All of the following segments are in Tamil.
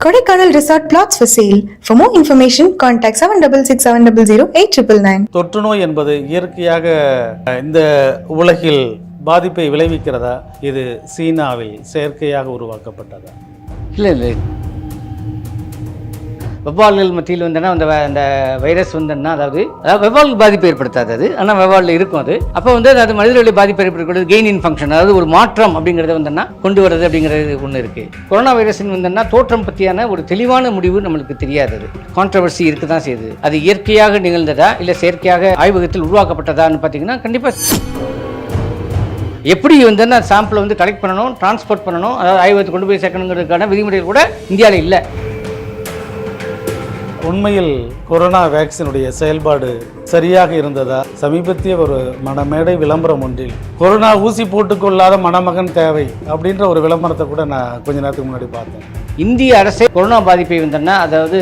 Kodaikanal Resort Plots for sale. For more information, contact 766700 8999. தொற்று நோய் என்பது இயற்கையாக இந்த உலகில் பாதிப்பை விளைவிக்கிறதா இது சீனாவில் செயற்கையாக உருவாக்கப்பட்டதா இல்லை இல்லை வெவ்வால்கள் மத்தியில் வந்துன்னா அந்த அந்த வைரஸ் வந்துன்னா அதாவது அதாவது வெவ்வால் பாதிப்பு ஏற்படுத்தாது அது. ஆனால் வெவ்வாலில் இருக்கும் அது. அப்போ வந்து அது மனிதர்களை பாதிப்பு ஏற்படுத்தக்கூடாது கெயின் இன் ஃபங்க்ஷன் அதாவது ஒரு மாற்றம் அப்படிங்கிறது வந்துன்னா கொண்டு வர்றது அப்படிங்கிறது ஒன்று இருக்குது கொரோனா வைரஸின் வந்துன்னா தோற்றம் பற்றியான ஒரு தெளிவான முடிவு நம்மளுக்கு தெரியாதது கான்ட்ரவர்சி இருக்க தான் செய்யுது. அது இயற்கையாக நிகழ்ந்ததா இல்லை செயற்கையாக ஆய்வகத்தில் உருவாக்கப்பட்டதான்னு பார்த்தீங்கன்னா கண்டிப்பாக எப்படி வந்து அந்த சாம்பிளை வந்து கலெக்ட் பண்ணணும் டிரான்ஸ்போர்ட் பண்ணணும் அதாவது ஆய்வகத்துக்கு கொண்டு போய் சேர்க்கணுங்கிறதுக்கான விதிமுறைகள் கூட இந்தியாவில் இல்லை. உண்மையில் கொரோனா வேக்சினுடைய செயல்பாடு சரியாக இருந்ததா? சமீபத்திய ஒரு மணமேடை விளம்பரம் ஒன்றில் கொரோனா ஊசி போட்டுக்கொள்ளாத மணமகன் தேவை அப்படின்ற ஒரு விளம்பரத்தை கூட நான் கொஞ்ச நேரத்துக்கு முன்னாடி பார்த்தேன். இந்திய அரசே கொரோனா பாதிப்பை வந்தோன்னா அதாவது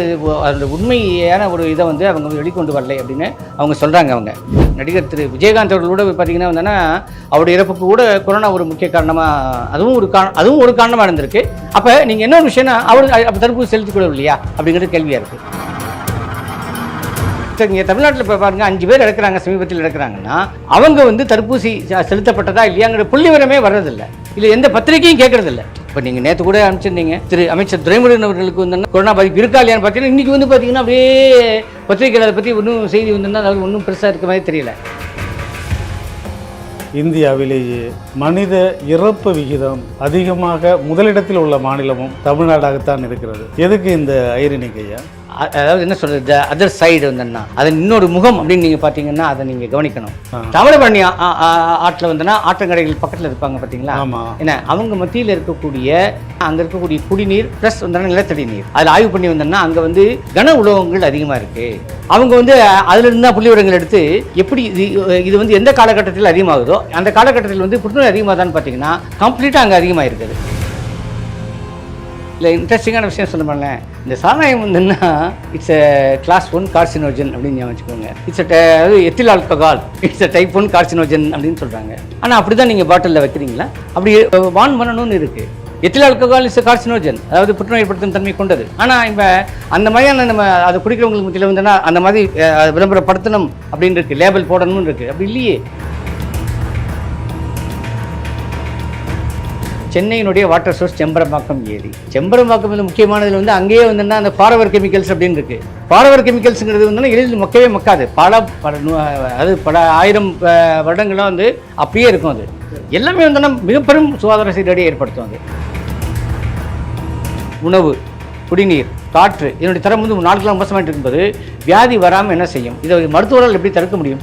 அந்த அதோட உண்மையான ஒரு இதை வந்து அவங்க வெளிக்கொண்டு வரலை அப்படின்னு அவங்க சொல்கிறாங்க அவங்க. நடிகர் திரு. விஜயகாந்த் அவர்கள் கூட பார்த்தீங்கன்னா வந்தோன்னா அவருடைய இறப்புக்கு கூட கொரோனா ஒரு முக்கிய காரணமாக அதுவும் ஒரு கா அதுவும் ஒரு காரணமாக இருந்திருக்கு. அப்போ நீங்கள் என்ன ஒரு விஷயம்னா அவர் அப்போ தடுப்பூசி செலுத்திக் கொள்ளவில்லையா? இல்லையா அப்படிங்கிறது கேள்வியாக இருக்குது இங்கே தமிழ்நாட்டில் இப்போ பாருங்கள் அஞ்சு பேர் இறக்குறாங்க சமீபத்தில் இறக்குறாங்கன்னா அவங்க வந்து தடுப்பூசி செலுத்தப்பட்டதா இல்லையாங்கிற புள்ளி விவரமே இல்லை எந்த பத்திரிகையும் கேட்கறதில்ல. இப்போ நீங்கள் நேற்று கூட அனுப்பிச்சிருந்தீங்க. திரு அமைச்சர் துரைமுருகன் அவர்களுக்கு வந்து கொரோனா பாதிப்பு இருக்கா இல்லையான்னு பார்த்தீங்கன்னா இன்றைக்கி வந்து பார்த்தீங்கன்னா அப்படியே பத்திரிகையாளர் பற்றி ஒன்றும் செய்தி வந்திருந்தா அது ஒன்றும் பெருசாக இருக்க மாதிரி தெரியல. இந்தியாவிலேயே மனித இறப்பு விகிதம் அதிகமாக முதலிடத்தில் உள்ள மாநிலமும் தமிழ்நாடாகத்தான் இருக்கிறது. எதுக்கு இந்த ஐரணிக்கையா அதாவது என்ன சொல்றது அதர் சைடு வந்தோன்னா அதன் இன்னொரு முகம் அப்படின்னு நீங்கள் பார்த்தீங்கன்னா அதை நீங்கள் கவனிக்கணும். ஆ. தாமிரபரணி ஆ- ஆ- ஆ- ஆற்றில் வந்தோன்னா ஆற்றங்கரைகள் பக்கத்தில் இருப்பாங்க பார்த்தீங்களா? என்ன அவங்க மத்தியில் இருக்கக்கூடிய அங்கே இருக்கக்கூடிய குடிநீர் ப்ளஸ் வந்து நிலத்தடி நீர். அதில் ஆய்வு பண்ணி வந்தோம்னா அங்கே வந்து கன உலோகங்கள் அதிகமாக இருக்கு. அவங்க வந்து அதில் இருந்தால் புள்ளி விவரங்கள் எடுத்து எப்படி இது இது வந்து எந்த காலகட்டத்தில் அதிகமாகுதோ அந்த காலகட்டத்தில் வந்து புற்றுநோய் அதிகமாகுதான்னு பார்த்தீங்கன்னா கம்ப்ளீட்டாக அங்கே அதிகமாக இருக்குது இல்லை இன்ட்ரெஸ்டிங்கான விஷயம் சொல்ல இந்த சாராயம் வந்துன்னா it's a class one carcinogen அப்படின்னு வச்சுக்கோங்க. இட்ஸ் அதாவது ethyl alcohol it's a type one carcinogen அப்படின்னு சொல்கிறாங்க ஆனால் அப்படி தான் நீங்கள் பாட்டிலில் வைக்கிறீங்களா? அப்படி வான் பண்ணணும்னு இருக்குது எத்தில் ஆல்கஹால் இஸ் கார்சினோஜன் அதாவது புற்றுநோய் ஏற்படுத்தும் தன்மை கொண்டது. ஆனால் இப்போ அந்த மாதிரியான நம்ம அதை குடிக்கிறவங்களுக்கு மத்தியில் வந்துன்னா அந்த மாதிரி விளம்பரப்படுத்தணும் அப்படின்னு இருக்குது லேபிள் போடணும்னு இருக்குது அப்படி இல்லையே. சென்னையினுடைய வாட்டர் சோர்ஸ் செம்பரம்பாக்கம் ஏரி. செம்பரம்பாக்கம் வந்து முக்கியமானதுல வந்து அங்கேயே வந்துன்னா அந்த ஃபாரவர் கெமிக்கல்ஸ் அப்படின்னு இருக்குது ஃபாரவர் கெமிக்கல்ஸுங்கிறது வந்து எளிதில் மக்கவே மக்காது. பல பல அது பல ஆயிரம் வருடங்களாக வந்து அப்படியே இருக்கும் அது. எல்லாமே வந்து மிக பெரும் சுகாதார சீரடியை ஏற்படுத்தும் அது. உணவு குடிநீர் காற்று இதனுடைய தரம் வந்து நாட்களாக மோசமாயிட்டு இருக்கும்போது வியாதி வராமல் என்ன செய்யும்? இதை மருத்துவர்கள் எப்படி தடுக்க முடியும்?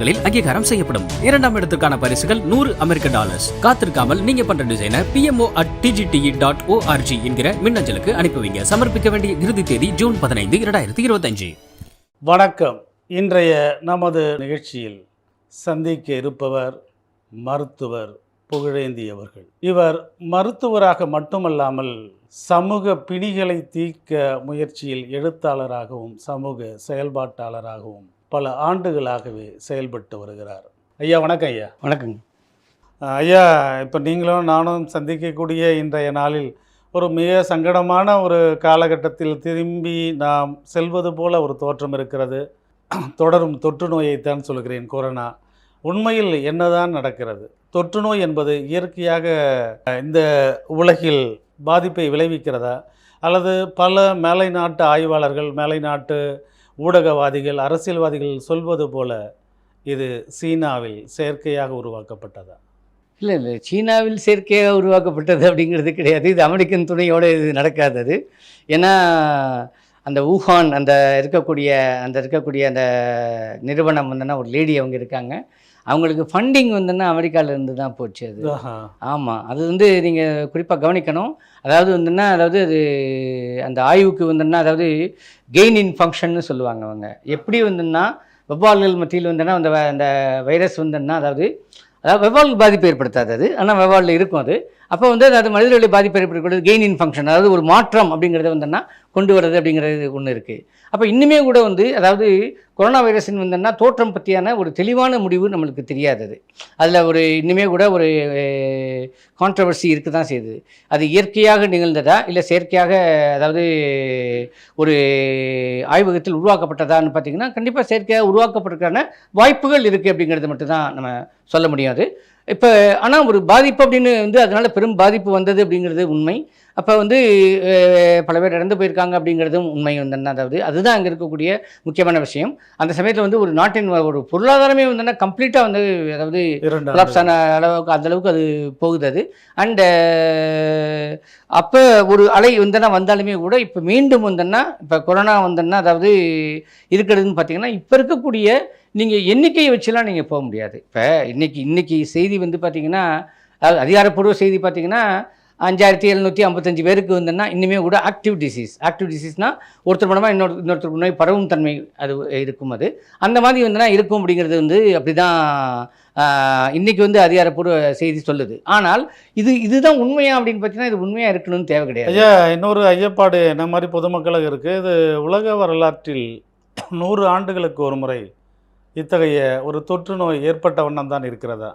ஊடகத்தலங்களில் அங்கீகாரம் செய்யப்படும். இரண்டாம் இடத்துக்கான பரிசுகள் நூறு அமெரிக்க டாலர்ஸ். காத்திருக்காமல் நீங்க பண்ற டிசைனை PMO at DGTE dot ORG என்கிற மின்னஞ்சலுக்கு அனுப்புவீங்க. சமர்ப்பிக்க வேண்டிய இறுதி தேதி ஜூன் பதினைந்து இரண்டாயிரத்தி இருபத்தஞ்சு. வணக்கம். இன்றைய நமது நிகழ்ச்சியில் சந்திக்க இருப்பவர் மருத்துவர் புகழேந்தி அவர்கள். இவர் மருத்துவராக மட்டுமல்லாமல் சமூக பிணிகளை தீர்க்க முயற்சியில் எழுத்தாளராகவும் சமூக செயல்பாட்டாளராகவும் பல ஆண்டுகளாகவே செயல்பட்டு வருகிறார். ஐயா வணக்கம் ஐயா. வணக்கங்க. ஐயா இப்போ நீங்களும் நானும் சந்திக்கக்கூடிய இன்றைய நாளில் ஒரு மிக சங்கடமான ஒரு காலகட்டத்தில் திரும்பி நாம் செல்வது போல ஒரு தோற்றம் இருக்கிறது. தொடரும் தொற்று நோயைத்தான் சொல்கிறேன் கொரோனா. உண்மையில் என்னதான் நடக்கிறது? தொற்று நோய் என்பது இயற்கையாக இந்த உலகில் பாதிப்பை விளைவிக்கிறதா? அல்லது பல மேலை நாட்டு ஆய்வாளர்கள் மேலை நாட்டு ஊடகவாதிகள் அரசியல்வாதிகள் சொல்வது போல இது சீனாவில் செயற்கையாக உருவாக்கப்பட்டதா? இல்லை இல்லை. சீனாவில் செயற்கையாக உருவாக்கப்பட்டது அப்படிங்கிறது கிடையாது. இது அமெரிக்கன் துணையோடு இது நடக்காதது ஏன்னா அந்த ஊஹான் அந்த இருக்கக்கூடிய அந்த இருக்கக்கூடிய அந்த நிறுவனம் வந்துன்னா ஒரு லேடி அவங்க இருக்காங்க. அவங்களுக்கு ஃபண்டிங் வந்துன்னா அமெரிக்காவிலேருந்து தான் போச்சு அது. ஆமாம் அது வந்து நீங்கள் குறிப்பாக கவனிக்கணும். அதாவது வந்துன்னா அதாவது அது அந்த ஆய்வுக்கு வந்துன்னா அதாவது கெயின் இன் ஃபங்க்ஷன்னு சொல்லுவாங்க அவங்க. எப்படி வந்துன்னா வெவ்வால்கள் மத்தியில் வந்துன்னா அந்த அந்த வைரஸ் வந்துன்னா அதாவது அதாவது வெவ்வால் பாதிப்பு ஏற்படுத்தாது அது. ஆனால் வெவ்வாலில் இருக்கும் அது. அப்போ வந்து அது மனிதர்களுடைய பாதிப்பு ஏற்படக்கூடியது கெயின் இன் ஃபங்க்ஷன் அதாவது ஒரு மாற்றம் அப்படிங்கிறது வந்துன்னா கொண்டு வர்றது அப்படிங்கிறது ஒன்று இருக்குது அப்போ இன்னுமே கூட வந்து அதாவது கொரோனா வைரஸ்ன்னு வந்தோம்னா தோற்றம் பற்றியான ஒரு தெளிவான முடிவு நம்மளுக்கு தெரியாதது. அதில் ஒரு இன்னுமே கூட ஒரு கான்ட்ரவர்சி இருக்க தான் செய்யுது. அது இயற்கையாக நிகழ்ந்ததா? இல்லை செயற்கையாக அதாவது ஒரு ஆய்வகத்தில் உருவாக்கப்பட்டதான்னு பார்த்தீங்கன்னா கண்டிப்பாக செயற்கையாக உருவாக்கப்பட்டிருக்கான வாய்ப்புகள் இருக்குது அப்படிங்கிறது மட்டும்தான் நம்ம சொல்ல முடியாது. இப்போ ஆனால் ஒரு பாதிப்பு அப்படின்னு வந்து அதனால் பெரும் பாதிப்பு வந்தது அப்படிங்கிறது உண்மை. அப்போ வந்து பல பேர் இறந்து போயிருக்காங்க அப்படிங்கிறதும் உண்மை வந்து அதாவது அதுதான் அங்கே இருக்கக்கூடிய முக்கியமான விஷயம். அந்த சமயத்தில் வந்து ஒரு நாட்டின் ஒரு பொருளாதாரமே வந்து கம்ப்ளீட்டாக வந்து அதாவது கொலாப்ஸ். ஆன அளவுக்கு அந்த அளவுக்கு அது போகுது அது. அண்டு அப்போ ஒரு அலை வந்தனா வந்தாலுமே கூட இப்போ மீண்டும் வந்தோன்னா இப்போ கொரோனா வந்தோன்னா அதாவது இருக்கிறதுன்னு பார்த்தீங்கன்னா இப்போ இருக்கக்கூடிய நீங்கள் எண்ணிக்கையை வச்சுலாம் நீங்கள் போக முடியாது. இப்போ இன்னைக்கு இன்னைக்கு செய்தி வந்து பார்த்தீங்கன்னா அதிகாரப்பூர்வ செய்தி பார்த்தீங்கன்னா அஞ்சாயிரத்தி எழுநூற்றி ஐம்பத்தஞ்சு பேருக்கு வந்தோன்னா இன்னுமே கூட ஆக்டிவ் டிசீஸ் ஆக்டிவ் டிசீஸ்னால் ஒருத்தர் மூலமாக இன்னொரு இன்னொருத்தருக்கு நோய் பரவும் தன்மை அது இருக்கும் அது. அந்த மாதிரி வந்துன்னா இருக்கும் அப்படிங்கிறது வந்து அப்படி தான் இன்றைக்கி வந்து அதிகாரப்பூர்வ செய்தி சொல்லுது. ஆனால் இது இதுதான் உண்மையா அப்படின்னு பார்த்தீங்கன்னா இது உண்மையாக இருக்கணும்னு தேவை கிடையாது. ஐயா இன்னொரு ஐயப்பாடு என்ன மாதிரி பொதுமக்களுக்கு இருக்குது இது உலக வரலாற்றில் நூறு ஆண்டுகளுக்கு ஒரு முறை இத்தகைய ஒரு தொற்று நோய் ஏற்பட்ட வண்ணம் தான் இருக்கிறதா?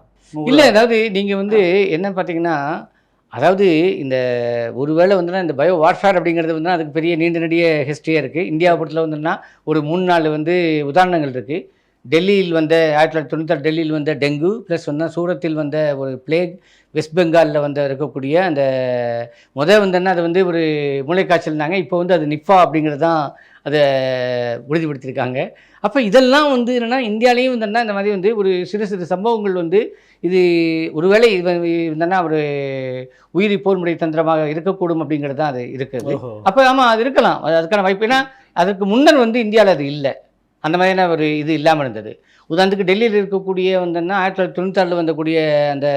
இல்லை அதாவது நீங்கள் வந்து என்ன பார்த்தீங்கன்னா அதாவது இந்த ஒருவேளை வந்துன்னா இந்த பயோ வார்ஃபேர் அப்படிங்கிறது வந்து அதுக்கு பெரிய நீண்ட நெடிய ஹிஸ்ட்ரியாக இருக்குது இந்தியாவை பொறுத்தல வந்துன்னா ஒரு மூணு நாள் வந்து உதாரணங்கள் இருக்குது டெல்லியில் வந்த ஆயிரத்தி தொள்ளாயிரத்தி தொண்ணூத்தாறு டெல்லியில் வந்த டெங்கு ப்ளஸ் வந்து சூரத்தில் வந்த ஒரு பிளேக் வெஸ்ட் பெங்காலில் வந்து இருக்கக்கூடிய அந்த முத வந்தோன்னா அது வந்து ஒரு மூளைக்காய்ச்சல்னாங்க இப்போ வந்து அது நிஃபா அப்படிங்கிறது தான் அதை உறுதிப்படுத்தியிருக்காங்க அப்போ இதெல்லாம் வந்து என்னென்னா இந்தியாலேயும் வந்தோன்னா இந்த மாதிரி வந்து ஒரு சிறு சிறு சம்பவங்கள் வந்து இது ஒருவேளை இது இருந்தனா ஒரு உயிரி போர்முறை தந்திரமாக இருக்கக்கூடும் அப்படிங்கிறது தான் அது இருக்குது. அப்போ ஆமாம் அது இருக்கலாம். அது அதுக்கான வாய்ப்பு. ஏன்னா அதுக்கு முன்னர் வந்து இந்தியாவில் அது இல்லை. அந்த மாதிரியான ஒரு இது இல்லாமல் இருந்தது. உதாரணத்துக்கு டெல்லியில் இருக்கக்கூடிய வந்தோன்னா ஆயிரத்தி தொள்ளாயிரத்தி தொண்ணூத்தாறில் வந்தக்கூடிய அந்த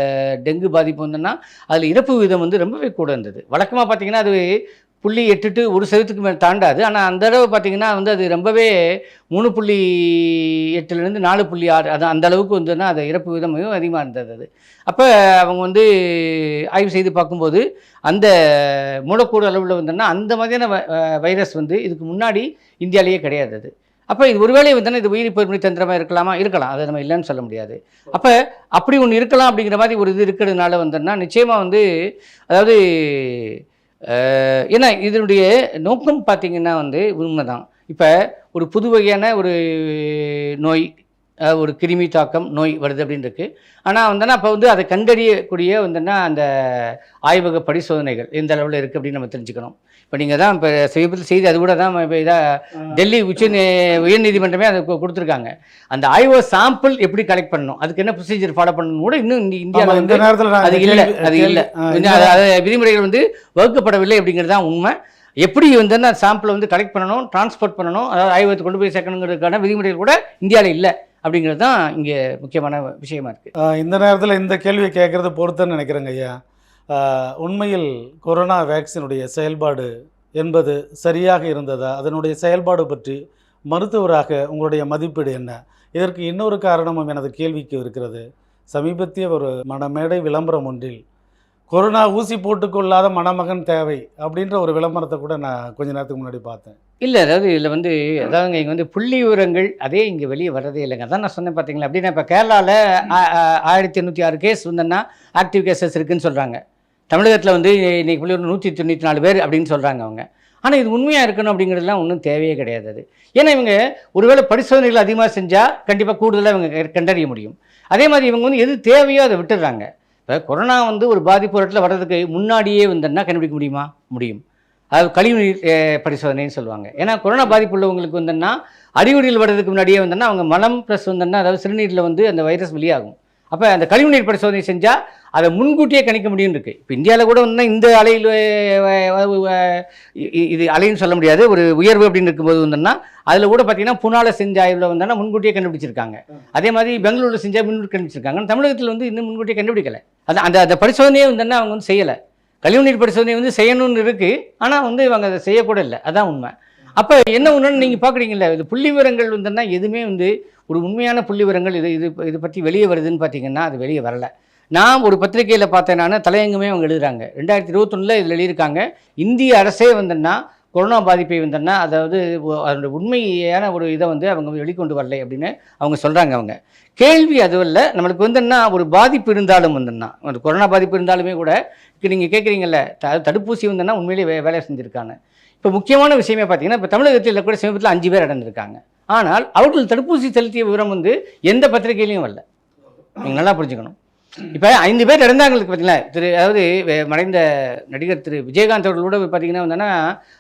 டெங்கு பாதிப்பு வந்தோன்னா அதில் இறப்பு விகிதம் வந்து ரொம்பவே கூட இருந்தது. வழக்கமாக பார்த்தீங்கன்னா அது புள்ளி எட்டு ஒரு சதவீதத்துக்கு மேலே தாண்டாது. ஆனால் அந்த அளவு பார்த்திங்கன்னா வந்து அது ரொம்பவே மூணு புள்ளி எட்டுலேருந்து நாலு புள்ளி ஆறு அது அந்த அளவுக்கு வந்துன்னா அது இறப்பு விகிதம் மிகவும் அதிகமாக இருந்தது அது. அப்போ அவங்க வந்து ஆய்வு செய்து பார்க்கும்போது அந்த மூலக்கூறு அளவில் வந்தோன்னா அந்த மாதிரியான வ- வைரஸ் வந்து இதுக்கு முன்னாடி இந்தியாவிலேயே கிடையாது அது. அப்போ இது ஒருவேளை வந்து இது உயிரி பொறுமை தந்திரமாக இருக்கலாமா? இருக்கலாம். அதை நம்ம இல்லைன்னு சொல்ல முடியாது. அப்போ அப்படி ஒன்று இருக்கலாம் அப்படிங்கிற மாதிரி ஒரு இது இருக்கிறதுனால வந்துன்னா நிச்சயமாக வந்து அதாவது ஏன்னா இதனுடைய நோக்கம் பார்த்திங்கன்னா வந்து உண்மைதான். இப்போ ஒரு புது வகையான ஒரு நோய் ஒரு கிருமி தாக்கம் நோய் வருது அப்படின்னு ஆனால் வந்தோன்னா அப்போ வந்து அதை கண்டறியக்கூடிய வந்தோன்னா அந்த ஆய்வக பரிசோதனைகள் எந்த அளவில் இருக்குது அப்படின்னு நம்ம தெரிஞ்சுக்கணும். இப்போ நீங்கள் தான் இப்போ சமீபத்தில் செய்தி அது கூட தான் இப்போ இதாக டெல்லி உச்ச உயர்நீதிமன்றமே அதை கொடுத்துருக்காங்க. அந்த ஆய்வக சாம்பிள் எப்படி கலெக்ட் பண்ணணும்? அதுக்கு என்ன ப்ரொசீஜர் ஃபாலோ பண்ணணும் கூட இன்னும் இந்தியாவில் இந்த வந்து அது இல்லை அது இல்லை. அது விதிமுறைகள் வந்து வகுக்கப்படவில்லை அப்படிங்கிறது தான் உண்மை. எப்படி வந்து அந்த சாம்பிளை வந்து கலெக்ட் பண்ணணும் டிரான்ஸ்போர்ட் பண்ணணும் அதாவது ஆய்வகத்தை கொண்டு போய் சேர்க்கணுங்கிறதுக்கான விதிமுறைகள் கூட இந்தியாவில் இல்லை. அப்படிங்கிறது தான் இங்கே முக்கியமான விஷயமா இருக்குது இந்த நேரத்தில் இந்த கேள்வியை கேட்குறது பொறுத்துன்னு நினைக்கிறேங்க ஐயா. உண்மையில் கொரோனா வேக்சினுடைய செயல்பாடு என்பது சரியாக இருந்ததா? அதனுடைய செயல்பாடு பற்றி மருத்துவராக உங்களுடைய மதிப்பீடு என்ன? இதற்கு இன்னொரு காரணமும் எனது கேள்விக்கு இருக்கிறது. சமீபத்திய ஒரு மணமேடை விளம்பரம் ஒன்றில் கொரோனா ஊசி போட்டுக்கொள்ளாத மணமகன் தேவை அப்படின்ற ஒரு விளம்பரத்தை கூட நான் கொஞ்ச நேரத்துக்கு முன்னாடி பார்த்தேன். இல்லை அதாவது இதில் வந்து அதாவதுங்க இங்கே வந்து புள்ளி விவரங்கள் அதே இங்கே வெளியே வர்றதே இல்லைங்க. அதான் நான் சொன்னேன் பார்த்தீங்களா அப்படின்னா இப்போ கேரளாவில் ஆயிரத்தி எண்ணூற்றி ஆறு கேஸ் வந்தோன்னா ஆக்டிவ் கேசஸ் இருக்குன்னு சொல்கிறாங்க தமிழகத்தில் வந்து இன்னைக்கு புள்ளி ஒரு நூற்றி தொண்ணூற்றி நாலு பேர் அப்படின்னு சொல்கிறாங்க அவங்க. ஆனால் இது உண்மையாக இருக்கணும் அப்படிங்கிறதுலாம் ஒன்றும் தேவையே கிடையாது அது. ஏன்னா இவங்க ஒருவேளை பரிசோதனைகள் அதிகமாக செஞ்சால் கண்டிப்பாக கூடுதலாக இவங்க கண்டறிய முடியும். அதே மாதிரி இவங்க வந்து எது தேவையோ அதை விட்டுடுறாங்க. இப்போ கொரோனா வந்து ஒரு பாதிப்பு இடத்துல வர்றதுக்கு முன்னாடியே வந்தோன்னா கண்டுபிடிக்க முடியுமா? முடியும். அதாவது கழிவுநீர் நீர் பரிசோதனைன்னு சொல்லுவாங்க. ஏன்னா கொரோனா பாதிப்பு உள்ளவங்களுக்கு வந்தோன்னா அறிகுறியில் வர்றதுக்கு முன்னாடியே வந்தோன்னா அவங்க மலம் ப்ளஸ் வந்தோன்னா அதாவது சிறுநீரில் வந்து அந்த வைரஸ் வெளியாகும். அப்போ அந்த கழிவுநீர் பரிசோதனை செஞ்சால் அதை முன்கூட்டியே கணிக்க முடியும் இருக்கு. இப்போ இந்தியாவில் கூட வந்து இந்த அலையில் இது அலைன்னு சொல்ல முடியாது. ஒரு உயர்வு அப்படின்னு இருக்கும்போது வந்தோம்னா அதில் கூட பார்த்தீங்கன்னா புனால செஞ்ச ஆய்வில் வந்தோன்னா முன்கூட்டியே கண்டுபிடிச்சிருக்காங்க. அதே மாதிரி பெங்களூரில் செஞ்சால் முன்கூட்டி கண்டுபிடிச்சிருக்காங்க. தமிழகத்தில் வந்து இன்னும் முன்கூட்டியே கண்டுபிடிக்கல. அது அந்த அந்த பரிசோதனையே வந்தோன்னா அவங்க வந்து செய்யலை. கழிவு நீர் பரிசோதனை வந்து செய்யணும்னு இருக்குது ஆனால் வந்து இவங்க அதை செய்யக்கூட இல்லை அதான் உண்மை. அப்போ என்ன ஒன்றுன்னு நீங்கள் பார்க்குறீங்களா இது புள்ளி விவரங்கள் வந்துன்னா எதுவுமே வந்து ஒரு உண்மையான புள்ளி விவரங்கள் இது இது இது பற்றி வெளியே வருதுன்னு பார்த்தீங்கன்னா அது வெளியே வரல. நான் ஒரு பத்திரிகையில் பார்த்தேன் நான் தலையங்கமே அவங்க எழுதுகிறாங்க ரெண்டாயிரத்தி இருபத்தொன்னில் இதில் எழுதியிருக்காங்க. இந்திய அரசே வந்தேன்னா கொரோனா பாதிப்பை வந்துன்னா அதாவது அதனுடைய உண்மையான ஒரு இதை வந்து அவங்க வெளிக்கொண்டு வரலை அப்படின்னு அவங்க சொல்கிறாங்க அவங்க. கேள்வி அதுவல்ல நம்மளுக்கு வந்துன்னா ஒரு பாதிப்பு இருந்தாலும் வந்துன்னா ஒரு கொரோனா பாதிப்பு இருந்தாலுமே கூட இப்போ நீங்கள் கேட்குறீங்கல்ல த தடுப்பூசி வந்துன்னா உண்மையிலேயே வே வேலை செஞ்சுருக்காங்க. இப்போ முக்கியமான விஷயமே பார்த்தீங்கன்னா இப்போ தமிழகத்தில் கூட சமீபத்தில் அஞ்சு பேர் இறந்துருக்காங்க. ஆனால் அவர்கள் தடுப்பூசி செலுத்திய விவரம் வந்து எந்த பத்திரிகையிலையும் வரல. நீங்கள் நல்லா புரிஞ்சுக்கணும். இப்போ ஐந்து பேர் இறந்தாங்களுக்கு பார்த்தீங்களா திரு அதாவது மறைந்த நடிகர் திரு விஜயகாந்த் அவர்கள் கூட பார்த்தீங்கன்னா வந்தோன்னா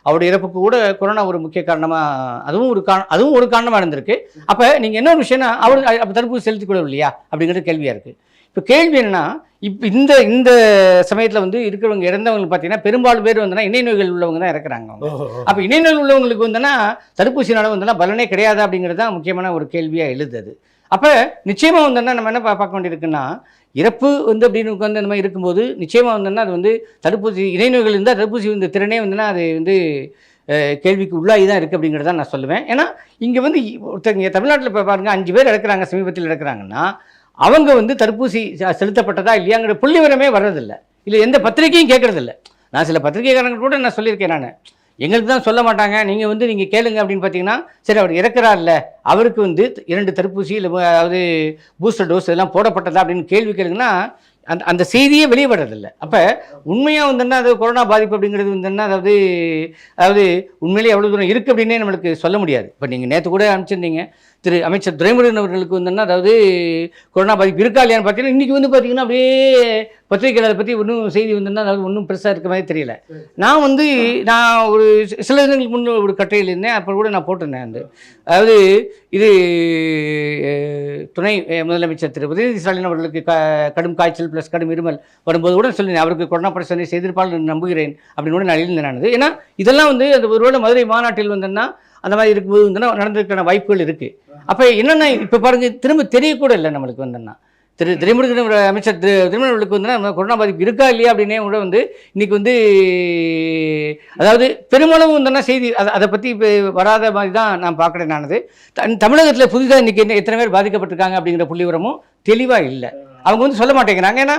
அவருடைய இறப்புக்கு கூட கொரோனா ஒரு முக்கிய காரணமாக அதுவும் ஒரு காரணம் அதுவும் ஒரு காரணமாக இருந்திருக்கு. அப்போ நீங்கள் என்ன ஒரு விஷயம்னா அவர் அப்போ தடுப்பூசி செலுத்திக் கொள்ள இல்லையா அப்படிங்கிறது கேள்வியாக இருக்குது இப்போ கேள்வி என்னன்னா இப்போ இந்த இந்த சமயத்தில் வந்து இருக்கிறவங்க இறந்தவங்க பார்த்தீங்கன்னா பெரும்பாலும் பேர் வந்தோன்னா இணை நோய்கள் உள்ளவங்க தான் இறக்குறாங்க அப்போ இணை நோய் உள்ளவங்களுக்கு வந்தோன்னா தடுப்பூசினால வந்தோன்னா பலனே கிடையாது அப்படிங்கிறது தான் முக்கியமான ஒரு கேள்வியாக எழுதுது அப்போ நிச்சயமாக வந்தோன்னா நம்ம என்ன பார்க்க வேண்டியிருக்குன்னா இறப்பு வந்து அப்படின்னு வந்து அந்த மாதிரி இருக்கும்போது நிச்சயமாக வந்துன்னா அது வந்து தடுப்பூசி இணைநோய்கள் இருந்தால் தடுப்பூசி இந்த திறனே வந்துன்னா அது வந்து கேள்விக்கு உள்ளாகி தான் இருக்குது அப்படிங்கிறத நான் சொல்லுவேன். ஏன்னா இங்கே வந்து ஒருத்தங்க தமிழ்நாட்டில் இப்போ பாருங்கள் அஞ்சு பேர் இறக்குறாங்க சமீபத்தில் இறக்குறாங்கன்னா அவங்க வந்து தடுப்பூசி செலுத்தப்பட்டதா இல்லையாங்கிற புள்ளி விவரமே இல்லை எந்த பத்திரிக்கையும் கேட்கறதில்ல. நான் சில பத்திரிகைக்காரங்க கூட நான் சொல்லியிருக்கேன் நான். எங்களுக்கு தான் சொல்ல மாட்டாங்க. நீங்கள் வந்து நீங்கள் கேளுங்க அப்படின்னு பார்த்தீங்கன்னா சரி அவர் இறக்குறாருல்ல. அவருக்கு வந்து இரண்டு தடுப்பூசி இல்லை அதாவது பூஸ்டர் டோஸ் இதெல்லாம் போடப்பட்டதா அப்படின்னு கேள்வி கேளுங்கன்னா அந்த அந்த செய்தியே வெளியே வர்றதில்லை. அப்போ உண்மையாக வந்துன்னா அது கொரோனா பாதிப்பு அப்படிங்கிறது வந்துன்னா அதாவது அதாவது உண்மையிலேயே எவ்வளோ தூரம் இருக்குது அப்படின்னே நம்மளுக்கு சொல்ல முடியாது. இப்போ நீங்கள் நேற்று கூட அனுப்பிச்சிருந்தீங்க. திரு அமைச்சர் துரைமுருகன் அவர்களுக்கு வந்துன்னா அதாவது கொரோனா பாதிப்பு இருக்கா இல்லையான்னு பார்த்தீங்கன்னா இன்றைக்கி வந்து பார்த்தீங்கன்னா அப்படியே பத்திரிகையாளர் பற்றி ஒன்றும் செய்தி வந்துன்னா அதாவது ஒன்றும் பெருசாக இருக்க மாதிரி தெரியல. நான் வந்து நான் ஒரு சில தினங்களுக்கு முன்னே ஒரு கட்டையில் இருந்தேன் அப்போ கூட நான் போட்டிருந்தேன் அந்த அதாவது இது துணை முதலமைச்சர் திரு உதயநிதி ஸ்டாலின் அவர்களுக்கு க கடும் காய்ச்சல் ப்ளஸ் கடும் இருமல் வரும்போது கூட சொல்லினேன் அவருக்கு கொரோனா பரிசோதனை செய்திருப்பால் நம்புகிறேன் அப்படின்னு கூட நான் எழுந்தேன் நான் ஏன்னா இதெல்லாம் வந்து அது ஒருவேளை மதுரை மாநாட்டில் வந்தேன்னா அந்த மாதிரி இருக்கும்போது வந்துன்னா நடந்திருக்கான வாய்ப்புகள் இருக்குது அப்போ என்னென்ன இப்போ பாருங்க திரும்ப தெரியக்கூட இல்லை நம்மளுக்கு வந்துன்னா திரு துரைமுருகன் அமைச்சர் திரு திருமணங்களுக்கு வந்து நம்ம கொரோனா பாதிப்பு இருக்கா இல்லையா அப்படின்னே கூட வந்து இன்றைக்கி வந்து அதாவது பெருமளவு வந்தோன்னா செய்தி அதை அதை பற்றி இப்போ வராத மாதிரி தான் நான் பார்க்குறேன் நானது. தன் தமிழகத்தில் புதிதாக இன்றைக்கி என்ன எத்தனை பேர் பாதிக்கப்பட்டிருக்காங்க அப்படிங்கிற புள்ளி உரமும் தெளிவாக இல்லை. அவங்க வந்து சொல்ல மாட்டேங்கிறாங்க. ஏன்னா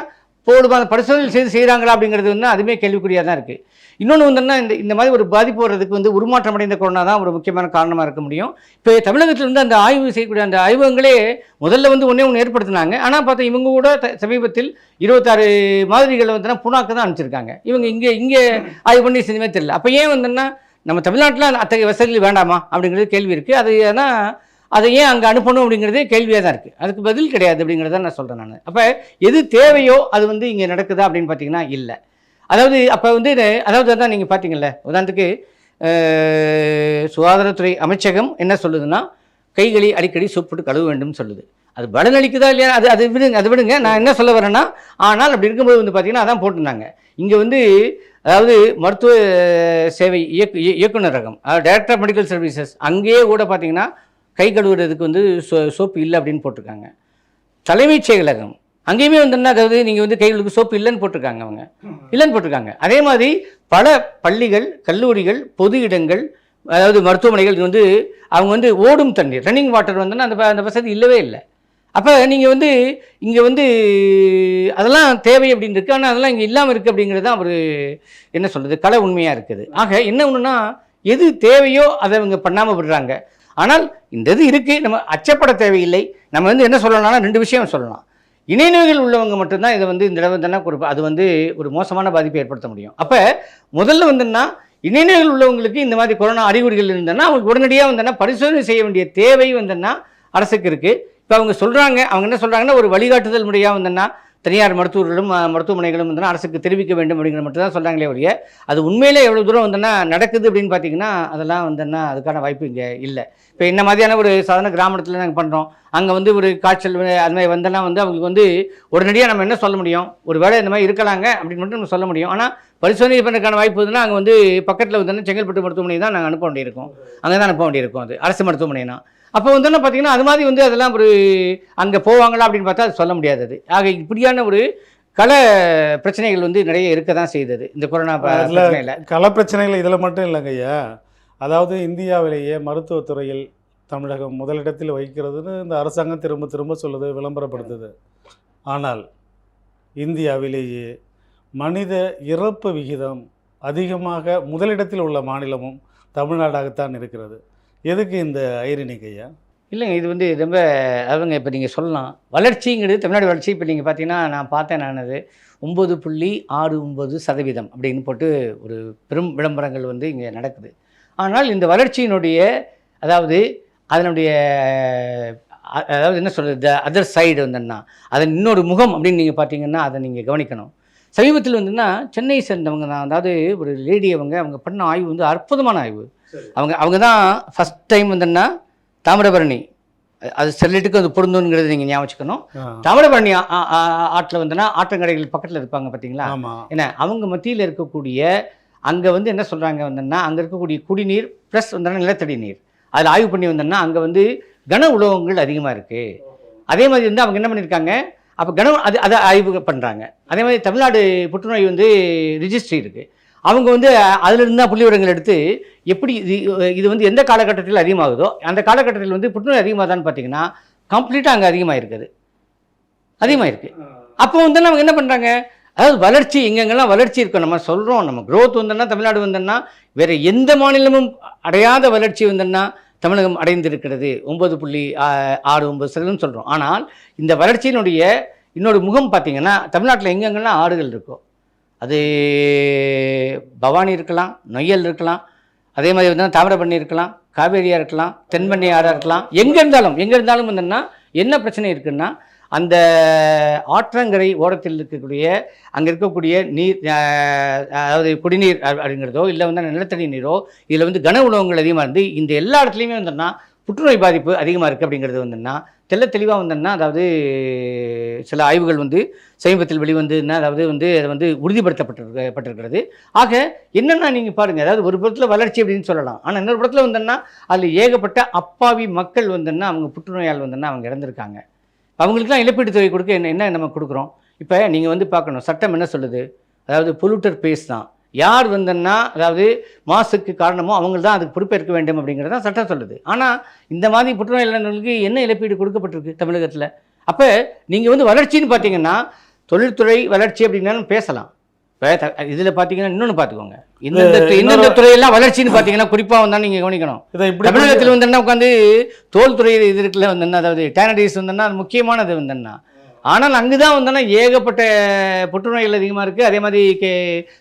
போடுமா பரிசோதனை செய்து செய்கிறாங்களா அப்படிங்கிறது வந்து அதுவுமே கேள்விக்குறியாக தான் இருக்குது இன்னொன்று வந்துன்னா இந்த இந்த மாதிரி ஒரு பாதிப்பு வர்றதுக்கு வந்து உருமாற்றம் அடைந்த கொரோனா தான் ஒரு முக்கியமான காரணமாக இருக்க முடியும். இப்போ தமிழகத்தில் இருந்து அந்த ஆய்வு செய்யக்கூடிய அந்த ஆய்வகங்களே முதல்ல வந்து ஒன்றே ஒன்று ஏற்படுத்தினாங்க. ஆனால் பார்த்தா இவங்க கூட த- சமீபத்தில் இருபத்தாறு மாதிரிகளை வந்து புனாக்கு தான் அனுப்பிச்சிருக்காங்க. இவங்க இங்கே இங்கே ஆய்வு பண்ணி செஞ்சமே தெரியல. அப்போ ஏன் வந்துன்னா நம்ம தமிழ்நாட்டில் அத்தகைய வசதிகள் வேண்டாமா அப்படிங்கிறது கேள்வி இருக்குது அது ஏன்னா அதை ஏன் அங்கே அனுப்பணும் அப்படிங்கிறதே கேள்வியாக தான் இருக்குது அதுக்கு பதில் கிடையாது அப்படிங்கிறத நான் சொல்கிறேன் நான். அப்போ எது தேவையோ அது வந்து இங்கே நடக்குதா அப்படின்னு பார்த்தீங்கன்னா இல்லை. அதாவது அப்போ வந்து அதாவது அதான் நீங்கள் பார்த்தீங்கல்ல உதாரணத்துக்கு சுகாதாரத்துறை அமைச்சகம் என்ன சொல்லுதுன்னா கைகளை அடிக்கடி சோப்பிட்டு கழுவ வேண்டும் சொல்லுது. அது பலனளிக்குதா இல்லையா? அது அது விடுங்க அது விடுங்க. நான் என்ன சொல்ல வரேன்னா ஆனால் அப்படி இருக்கும்போது வந்து பார்த்தீங்கன்னா அதான் போட்டிருந்தாங்க. இங்கே வந்து அதாவது மருத்துவ சேவை இயக்கு இயக்குநரகம் அதாவது டைரக்டர் ஆஃப் மெடிக்கல் சர்வீசஸ் அங்கேயே கூட பார்த்தீங்கன்னா கை கழுவுறதுக்கு வந்து சோ சோப்பு இல்லை அப்படின்னு போட்டிருக்காங்க. தலைமைச் செயலகம். அங்கேயுமே வந்து என்ன அதாவது நீங்கள் வந்து கைகளுக்கு சோப்பு இல்லைன்னு போட்டிருக்காங்க அவங்க. இல்லைன்னு போட்டிருக்காங்க. அதே மாதிரி பல பள்ளிகள் கல்லூரிகள் பொது இடங்கள் அதாவது மருத்துவமனைகள் இது வந்து அவங்க வந்து ஓடும் தண்ணீர். ரன்னிங் வாட்டர் வந்துன்னா அந்த அந்த வசதி இல்லவே இல்லை. அப்போ நீங்கள் வந்து இங்கே வந்து அதெல்லாம் தேவை அப்படின்னு இருக்கு. ஆனால் அதெல்லாம் இங்கே இல்லாமல் இருக்குது அப்படிங்கிறது தான் ஒரு என்ன சொல்கிறது கலை உண்மையாக இருக்குது. ஆக என்ன ஒன்றுன்னா எது தேவையோ அதை அவங்க பண்ணாமல் விடுறாங்க. ஆனால் இந்த இது இருக்குது நம்ம அச்சப்பட தேவையில்லை. நம்ம வந்து என்ன சொல்லலாம்னா ரெண்டு விஷயம் சொல்லலாம். இணைநோய்கள் உள்ளவங்க மட்டும்தான் இதை வந்து இந்த தடவை தானே ஒரு அது வந்து ஒரு மோசமான பாதிப்பை ஏற்படுத்த முடியும். அப்போ முதல்ல வந்துன்னா இணைநோய்கள் உள்ளவங்களுக்கு இந்த மாதிரி கொரோனா அறிகுறிகள் இருந்தேன்னா அவங்களுக்கு உடனடியாக வந்தேன்னா பரிசோதனை செய்ய வேண்டிய தேவை வந்தேன்னா அரசுக்கு இருக்குது இப்போ அவங்க சொல்கிறாங்க அவங்க என்ன சொல்கிறாங்கன்னா ஒரு வழிகாட்டுதல் முறையாக வந்தேன்னா தனியார் மருத்துவர்களும் மருத்துவமனைகளும் வந்து அரசுக்கு தெரிவிக்க வேண்டும் அப்படிங்கிற மட்டும் தான் சொல்கிறாங்களே ஒழிய அது உண்மையிலே எவ்வளோ தூரம் வந்துன்னா நடக்குது அப்படின்னு பார்த்தீங்கன்னா அதெல்லாம் வந்துன்னா அதுக்கான வாய்ப்பு இங்கே இல்லை. இப்போ இந்த மாதிரியான ஒரு சாதாரண கிராமத்தில் நாங்கள் பண்ணுறோம் அங்கே வந்து ஒரு காய்ச்சல் அது மாதிரி வந்தெல்லாம் வந்து அவங்களுக்கு வந்து உடனடியாக நம்ம என்ன சொல்ல முடியும்? ஒரு வேளை இந்த மாதிரி இருக்கலாங்க அப்படின்னு மட்டும் நம்ம சொல்ல முடியும். ஆனால் பரிசோதனை பண்ணுறதுக்கான வாய்ப்பு வந்துன்னா அங்கே வந்து பக்கத்தில் வந்து செங்கல்பட்டு மருத்துவமனை தான் நாங்கள் அனுப்ப வேண்டியிருக்கோம். அங்கே தான் அனுப்ப வேண்டியிருக்கும் அது. அரசு மருத்துவமனைனா. அப்போ வந்து என்ன பார்த்தீங்கன்னா அது மாதிரி வந்து அதெல்லாம் ஒரு அங்கே போவாங்களா அப்படின்னு பார்த்தா அது சொல்ல முடியாது அது. ஆக இப்படியான ஒரு கள பிரச்சனைகள் வந்து நிறைய இருக்க தான் செய்தது. இந்த கொரோனா பிரச்சனையில். கள பிரச்சனைகள் இதில் மட்டும் இல்லைங்க ஐயா. அதாவது இந்தியாவிலேயே மருத்துவத்துறையில் தமிழகம் முதலிடத்தில் வைக்கிறதுன்னு இந்த அரசாங்கம் திரும்ப திரும்ப சொல்லுது விளம்பரப்படுத்துது. ஆனால் இந்தியாவிலேயே மனித இறப்பு விகிதம் அதிகமாக முதலிடத்தில் உள்ள மாநிலமும் தமிழ்நாடாகத்தான் இருக்கிறது. எதுக்கு இந்த ஐரணிக்கு ஐயா? இல்லைங்க இது வந்து ரொம்ப அவங்க இப்போ நீங்கள் சொல்லலாம். வளர்ச்சிங்கிறது தமிழ்நாடு வளர்ச்சி. இப்போ நீங்கள் பார்த்தீங்கன்னா நான் பார்த்தேன் நான் அது ஒம்பது புள்ளி ஆறு ஒம்பது சதவீதம் அப்படின்னு போட்டு ஒரு பெரும் விளம்பரங்கள் வந்து இங்கே நடக்குது. ஆனால் இந்த வளர்ச்சியினுடைய அதாவது அதனுடைய அதாவது என்ன சொல்கிறது த அதர் சைடு வந்துன்னா அதன் இன்னொரு முகம் அப்படின்னு நீங்கள் பார்த்தீங்கன்னா அதை நீங்கள் கவனிக்கணும். சமீபத்தில் வந்துன்னா சென்னையை சேர்ந்தவங்க தான். அதாவது ஒரு லேடி அவங்க அவங்க பண்ண ஆய்வு வந்து அற்புதமான ஆய்வு. அவங்க அவங்க தான் ஃபஸ்ட் டைம் வந்துன்னா தாமிரபரணி. அது ஸ்டெர்லைட்டுக்கு அது பொருந்துங்கிறது நீங்கள் ஞாபகம் வச்சுக்கணும். தாமிரபரணி ஆ- ஆ- ஆ- ஆற்றில் வந்துன்னா ஆற்றங்கரைகள் பக்கத்தில் இருப்பாங்க பார்த்தீங்களா என்ன அவங்க மத்தியில் இருக்கக்கூடிய அங்கே வந்து என்ன சொல்கிறாங்க வந்தோன்னா அங்கே இருக்கக்கூடிய குடிநீர் ப்ளஸ் வந்தோன்னா நிலத்தடி நீர். அதில் ஆய்வு பண்ணி வந்தோன்னா அங்கே வந்து கன உலோகங்கள் அதிகமாக இருக்குது அதே மாதிரி வந்து அவங்க என்ன பண்ணியிருக்காங்க அப்போ கன அது அதை ஆய்வு பண்ணுறாங்க அதே மாதிரி தமிழ்நாடு புற்றுநோய் வந்து ரிஜிஸ்ட்ரி இருக்குது அவங்க வந்து அதில் இருந்தால் புள்ளி விவரங்கள் எடுத்து எப்படி இது இது வந்து எந்த காலகட்டத்தில் அதிகமாகுதோ அந்த காலகட்டத்தில் வந்து புற்றுநோய் அதிகமாகுதான்னு பார்த்தீங்கன்னா கம்ப்ளீட்டாக அங்கே அதிகமாக இருக்குது அதிகமாக இருக்குது அப்போ வந்து அவங்க என்ன பண்ணுறாங்க அதாவது வளர்ச்சி எங்கெங்கெல்லாம் வளர்ச்சி இருக்கும் நம்ம சொல்கிறோம் நம்ம க்ரோத் வந்தோன்னா தமிழ்நாடு வந்தோன்னா வேறு எந்த மாநிலமும் அடையாத வளர்ச்சி வந்தோன்னா தமிழகம் அடைந்திருக்கிறது. ஒன்பது புள்ளி ஆறு ஒன்பது சதவீதம் சொல்கிறோம் ஆனால் இந்த வளர்ச்சியினுடைய இன்னொரு முகம் பார்த்தீங்கன்னா தமிழ்நாட்டில் எங்கெங்கெல்லாம் ஆறுகள் இருக்கும் அது பவானி இருக்கலாம் நொய்யல் இருக்கலாம் அதே மாதிரி வந்து தாமிரபரணி இருக்கலாம் காவேரியாக இருக்கலாம் தென்பண்ணி ஆறாக இருக்கலாம். எங்கே இருந்தாலும் எங்கே இருந்தாலும் வந்தோன்னா என்ன பிரச்சனை இருக்குன்னா அந்த ஆற்றங்கரை ஓரத்தில் இருக்கக்கூடிய அங்கே இருக்கக்கூடிய நீர் அதாவது குடிநீர் அப்படிங்கிறதோ இல்லை வந்து நிலத்தடி நீரோ இதில் வந்து கன உணவுகள் அதிகமாக இருந்து இந்த எல்லா இடத்துலையுமே வந்தோன்னா புற்றுநோய் பாதிப்பு அதிகமாக இருக்குது அப்படிங்கிறது வந்துன்னா தெள்ள தெளிவாக வந்தோம்னா அதாவது சில ஆய்வுகள் வந்து சமீபத்தில் வெளிவந்துன்னா அதாவது வந்து அதை வந்து உறுதிப்படுத்தப்பட்டிருக்கப்பட்டிருக்கிறது ஆக என்னென்னா நீங்கள் பாருங்கள் அதாவது ஒரு புறத்தில் வளர்ச்சி அப்படின்னு சொல்லலாம். ஆனால் இன்னொரு புறத்தில் வந்தோம்னா அதில் ஏகப்பட்ட அப்பாவி மக்கள் வந்தோம்னா அவங்க புற்றுநோயால் வந்தோம்னா அவங்க இறந்துருக்காங்க. அவங்களுக்குலாம் இழப்பீட்டு தொகை கொடுக்க என்ன என்ன நம்ம கொடுக்குறோம்? இப்போ நீங்கள் வந்து பார்க்கணும் சட்டம் என்ன சொல்லுது? அதாவது பொலூட்டர் பேஸ் தான். யார் வந்தன்னா அதாவது மாசுக்கு காரணமோ அவங்க தான் அதுக்கு பொறுப்பேற்க வேண்டும் அப்படிங்கிறது தான் சட்டம் சொல்லுது. ஆனால் இந்த மாதிரி புற்றுநோய் இளைஞர்களுக்கு என்ன இழப்பீடு கொடுக்கப்பட்டிருக்கு தமிழகத்தில்? அப்போ நீங்கள் வந்து வளர்ச்சின்னு பார்த்தீங்கன்னா தொழில்துறை வளர்ச்சி அப்படின்னாலும் பேசலாம். இதில் பார்த்தீங்கன்னா இன்னொன்று பார்த்துக்கோங்க இந்தந்த இந்தந்த துறையெல்லாம் வளர்ச்சின்னு பார்த்தீங்கன்னா குறிப்பாக வந்தால் நீங்கள் கவனிக்கணும். தமிழகத்தில் வந்தோன்னா உட்காந்து தோல்துறை இது இருக்குல்ல வந்தோன்னா அதாவது டேனடிஸ் வந்தோன்னா அது முக்கியமானது வந்தோன்னா ஆனால் அங்கே தான் வந்தோன்னா ஏகப்பட்ட புற்றுநோய்கள் அதிகமாக இருக்குது அதே மாதிரி கே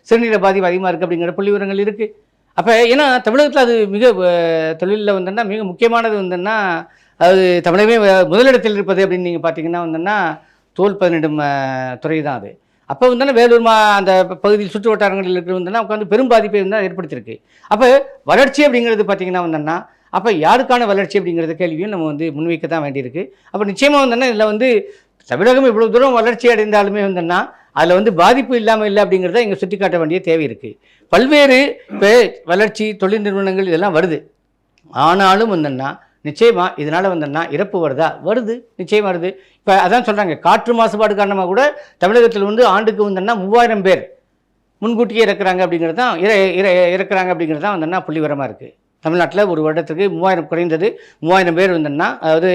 சிறுநீர பாதிப்பு அதிகமாக இருக்குது அப்படிங்கிற புள்ளி விவரங்கள் இருக்குது அப்போ ஏன்னா தமிழகத்தில் அது மிக தொழிலில் வந்தோன்னா மிக முக்கியமானது வந்தோன்னா அது தமிழகமே முதலிடத்தில் இருப்பது அப்படின்னு நீங்கள் பார்த்தீங்கன்னா வந்தோன்னா தோல் பதினெடும் துறை தான் அது. அப்போ வந்து வேலூர் மா அந்த பகுதியில் சுற்று வட்டாரங்களில் இருக்கிற வந்தோன்னா உட்காந்து பெரும் பாதிப்பை வந்து ஏற்படுத்தியிருக்கு. அப்போ வளர்ச்சி அப்படிங்கிறது பார்த்தீங்கன்னா வந்தோன்னா அப்போ யாருக்கான வளர்ச்சி அப்படிங்கிறத கேள்வியும் நம்ம வந்து முன்வைக்க தான் வேண்டியிருக்கு. அப்போ நிச்சயமாக வந்தோன்னா இதில் வந்து தமிழகம் இவ்வளோ தூரம் வளர்ச்சி அடைந்தாலுமே வந்தோன்னா அதில் வந்து பாதிப்பு இல்லாமல் இல்லை அப்படிங்கிறத இங்கே சுட்டிக்காட்ட வேண்டிய தேவை இருக்குது பல்வேறு வளர்ச்சி தொழில் நிறுவனங்கள் இதெல்லாம் வருது. ஆனாலும் வந்தோன்னா நிச்சயமாக இதனால் வந்தோன்னா இறப்பு வருதா? வருது. நிச்சயம் வருது. இப்போ அதான் சொல்கிறாங்க காற்று மாசுபாடு காரணமாக கூட தமிழகத்தில் வந்து ஆண்டுக்கு வந்தோன்னா மூவாயிரம் பேர் முன்கூட்டியே இறக்குறாங்க அப்படிங்கிறது தான் இற இற இறக்குறாங்க அப்படிங்கிறது தான் வந்தோன்னா புள்ளிவரமாக இருக்குது தமிழ்நாட்டில் ஒரு வருடத்துக்கு மூவாயிரம் குறைந்தது மூவாயிரம் பேர் வந்தோன்னா அதாவது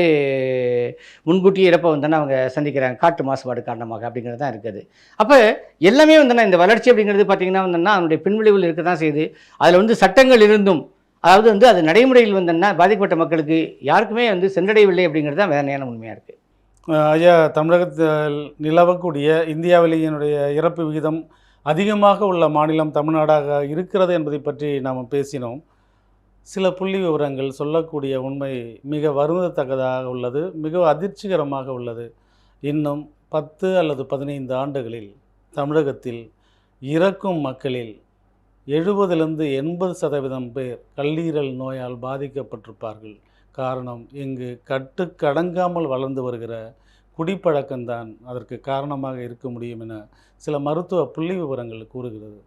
முன்கூட்டியே இறப்பை வந்தோன்னா அவங்க சந்திக்கிறாங்க காட்டு மாசுபாடு காரணமாக அப்படிங்கிறது தான் இருக்குது. அப்போ எல்லாமே வந்தோன்னா இந்த வளர்ச்சி அப்படிங்கிறது பார்த்திங்கன்னா வந்தோன்னா அதனுடைய பின்விளைவுகள் இருக்க தான் செய்யுது. அதில் வந்து சட்டங்கள் இருந்தும் அதாவது வந்து அது நடைமுறையில் வந்தோன்னா பாதிக்கப்பட்ட மக்களுக்கு யாருக்குமே வந்து சென்றடையவில்லை அப்படிங்கிறது தான் வேதனையான உண்மையாக இருக்குது ஐயா தமிழகத்தில் நிலவக்கூடிய இந்தியாவிலேயினுடைய இறப்பு விகிதம் அதிகமாக உள்ள மாநிலம் தமிழ்நாடாக இருக்கிறது என்பதை பற்றி நாம் பேசினோம். சில புள்ளி விவரங்கள் சொல்லக்கூடிய உண்மை மிக வருந்தத்தக்கதாக உள்ளது மிக அதிர்ச்சிகரமாக உள்ளது. இன்னும் பத்து அல்லது பதினைந்து ஆண்டுகளில் தமிழகத்தில் இறக்கும் மக்களில் எழுபதிலிருந்து எண்பது சதவீதம் பேர் கல்லீரல் நோயால் பாதிக்கப்பட்டிருப்பார்கள். காரணம் இங்கு கட்டுக்கடங்காமல் வளர்ந்து வருகிற குடிப்பழக்கம்தான் அதற்கு காரணமாக இருக்க முடியும் என சில மருத்துவ புள்ளி விவரங்கள் கூறுகிறது.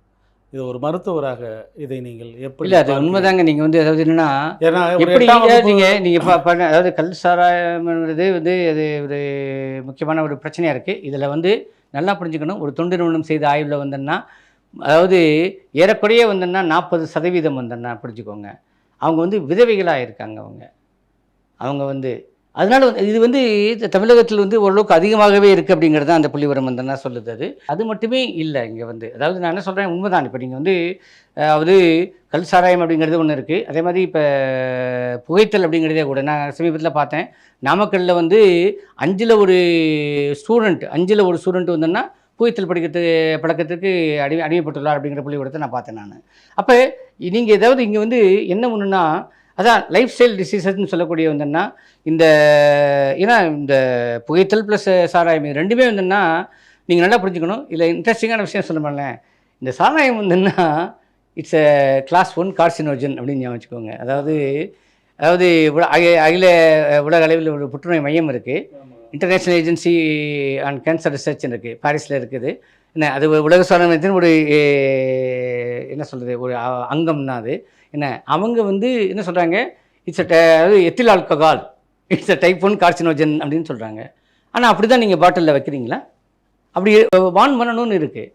இது ஒரு மருத்துவராக இதை நீங்கள் எப்படி இல்லை அது? உண்மைதாங்க. நீங்கள் வந்து அதாவது என்னன்னா எப்படி நீங்கள் நீங்கள் அதாவது கல் சாராயம்ன்றது வந்து அது ஒரு முக்கியமான ஒரு பிரச்சனையாக இருக்குது இதில் வந்து நல்லா புரிஞ்சுக்கணும். ஒரு தொண்டு நிறுவனம் செய்த ஆய்வில் வந்தோன்னா அதாவது ஏறக்குறைய வந்தோன்னா நாற்பது சதவீதம் வந்தோன்னா புரிஞ்சுக்கோங்க. அவங்க வந்து விதவைகளாக இருக்காங்க அவங்க. அவங்க வந்து அதனால வந்து இது வந்து தமிழகத்தில் வந்து ஓரளவுக்கு அதிகமாகவே இருக்குது அப்படிங்கிறது தான் அந்த புள்ளிவரம் வந்தோன்னா சொல்லுது அது அது மட்டுமே இல்லை இங்கே வந்து. அதாவது நான் என்ன சொல்கிறேன் உண்மைதான். இப்போ நீங்கள் வந்து அதாவது கல் சாராயம் அப்படிங்கிறது ஒன்று இருக்குது அதே மாதிரி இப்போ புகைத்தல் அப்படிங்கிறதே கூட நான் சமீபத்தில் பார்த்தேன். நாமக்கல்லில் வந்து அஞ்சில் ஒரு ஸ்டூடெண்ட் அஞ்சில் ஒரு ஸ்டூடெண்ட் வந்தோன்னா புகைத்தல் படிக்கிறது பழக்கத்துக்கு அடி அடிமைப்பட்டுள்ளார் அப்படிங்கிற புள்ளிவிடத்தை நான் பார்த்தேன் நான். அப்போ நீங்கள் ஏதாவது இங்கே வந்து என்ன ஒன்றுன்னா அதான் லைஃப் ஸ்டைல் டிசீசஸ்ன்னு சொல்லக்கூடிய வந்துன்னா இந்த ஏன்னா இந்த புகைத்தல் ப்ளஸ் சாராயம் இது ரெண்டுமே வந்துன்னா நீங்கள் நல்லா புரிஞ்சுக்கணும். இதில் இன்ட்ரெஸ்டிங்கான விஷயம் சொல்ல இந்த சாராயம் வந்துன்னா it's a class one carcinogen அப்படின்னு ஞாபகம் வச்சுக்கோங்க. அதாவது அதாவது அகில உலக அளவில் ஒரு புற்றுநோய் மையம் இருக்குது international agency on cancer research இருக்குது பாரிஸில் இருக்குது. என்ன அது உலக சாராயத்தின் ஒரு என்ன சொல்கிறது ஒரு அ- அங்கம் தான் அது. என்ன அவங்க வந்து என்ன சொல்கிறாங்க இட்ஸ் அதாவது ethyl alcohol. It's a type one carcinogen அப்படின்னு சொல்கிறாங்க ஆனால் அப்படி தான் நீங்கள் பாட்டிலில் வைக்கிறீங்களா? அப்படி வான் பண்ணணும்னு இருக்குது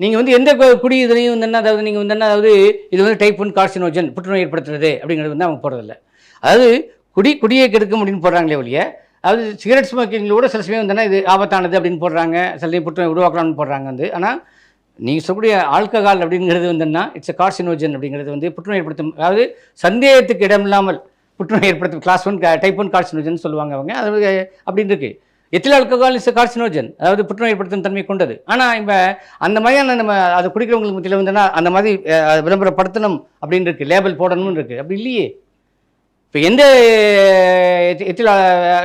நீங்கள் வந்து எந்த குடி இதுலையும் வந்து என்ன அதாவது நீங்கள் வந்து என்ன அதாவது இது வந்து டைப் ஒன் கார்சினோஜன் புற்றுநோய் ஏற்படுத்துறது அப்படிங்கிறது வந்து அவங்க போடுறதில்ல அதாவது குடி குடியை கெடுக்கும் அப்படின்னு போடுறாங்களே ஒழிய அதாவது சிகரெட் ஸ்மோக்கிங்கில் கூட சில சமயம் வந்து இது ஆபத்தானது அப்படின்னு போடுறாங்க. சில புற்றுநோய் உருவாக்கலாம்னு போடுறாங்க வந்து. ஆனால் நீங்கள் சொல்லக்கூடிய ஆல்கஹால் அப்படிங்கிறது வந்துன்னா இட்ஸ் அ கார்சினோஜன் அப்படிங்கிறது வந்து புற்றுநோய் ஏற்படுத்தும் அதாவது சந்தேகத்துக்கு இடம் இல்லாமல் புற்றுநோய் ஏற்படுத்தும் class one type one carcinogen சொல்லுவாங்க அவங்க. அது அப்படின்னு இருக்குது எத்தில் ஆல்கஹால் இஸ் கார்சினோஜன் அதாவது புற்றுநோய் ஏற்படுத்தும் தன்மை கொண்டது. ஆனால் இப்போ அந்த மாதிரியான நம்ம அது குடிக்கிறவங்களுக்கு மத்தியில் வந்துன்னா அந்த மாதிரி விளம்பரப்படுத்தணும் அப்படின்னு இருக்குது லேபிள் போடணும்னு இருக்குது அப்படி இல்லையே. இப்போ எந்த எத்தில்